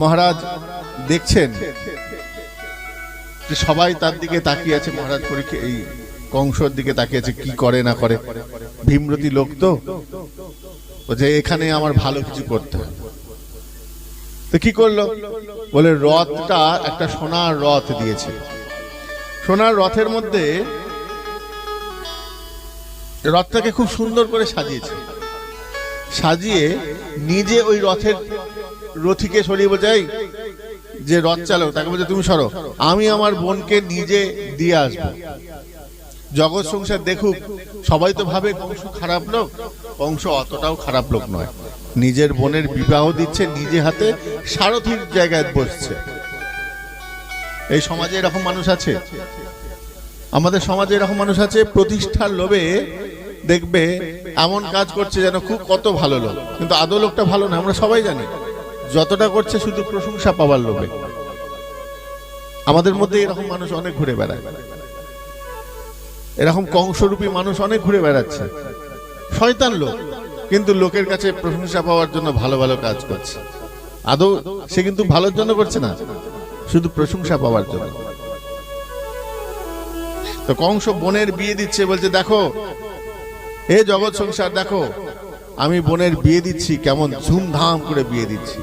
মহারাজ দেখছেন যে সবাই তার দিকে তাকিয়ে আছে। মহারাজ পরীক্ষা এই কংসর দিকে তাকিয়ে আছে, কি করে না করে। ভীমরতি লোক তো। যে এখানে আমার ভালো কিছু করতে হবে। তো কি করল? বলে, রথটা একটা সোনার রথ দিয়েছে। সোনার রথের মধ্যে রথটাকে খুব সুন্দর করে সাজিয়েছে। সাজিয়ে নিজে ওই রথের রথিকে সরিয়ে বোঝাই যে রথ চালক তাকে বলছে, তুমি সরো, আমি আমার বোনকে নিজে দিয়ে আসব। জগৎ সংসার দেখুক, সবাই তো ভাবে কংস খারাপ লোক। কংস অতটাও খারাপ লোক নয়। নিজের বোনের বিবাহ দিচ্ছে, নিজে হাতে সারথির জায়গায় বসছে। এই সমাজে এরকম মানুষ আছে? আমাদের সমাজে এরকম মানুষ আছে, প্রতিষ্ঠার লোভে দেখবে, এমন কাজ করছে যেন খুব কত ভালো লোক। কিন্তু আদৌ লোকটা ভালো না আমরা সবাই জানি। যতটা করছে শুধু প্রশংসা পাওয়ার লোভে। আমাদের মধ্যে এরকম মানুষ অনেক ঘুরে বেড়ায়। এরকম কংসরূপী মানুষ অনেক ঘুরে বেড়াচ্ছে। শয়তান লোক, কিন্তু লোকের কাছে প্রশংসা পাওয়ার জন্য ভালো ভালো কাজ করছে। আদৌ সে কিন্তু ভালোর জন্য করছে না, শুধু প্রশংসা পাওয়ার জন্য। তো কংস বোনের বিয়ে দিচ্ছে, বলছে, দেখো, এ জগৎ সংসার, দেখো, আমি বোনের বিয়ে দিচ্ছি, কেমন ধুমধাম করে বিয়ে দিচ্ছি।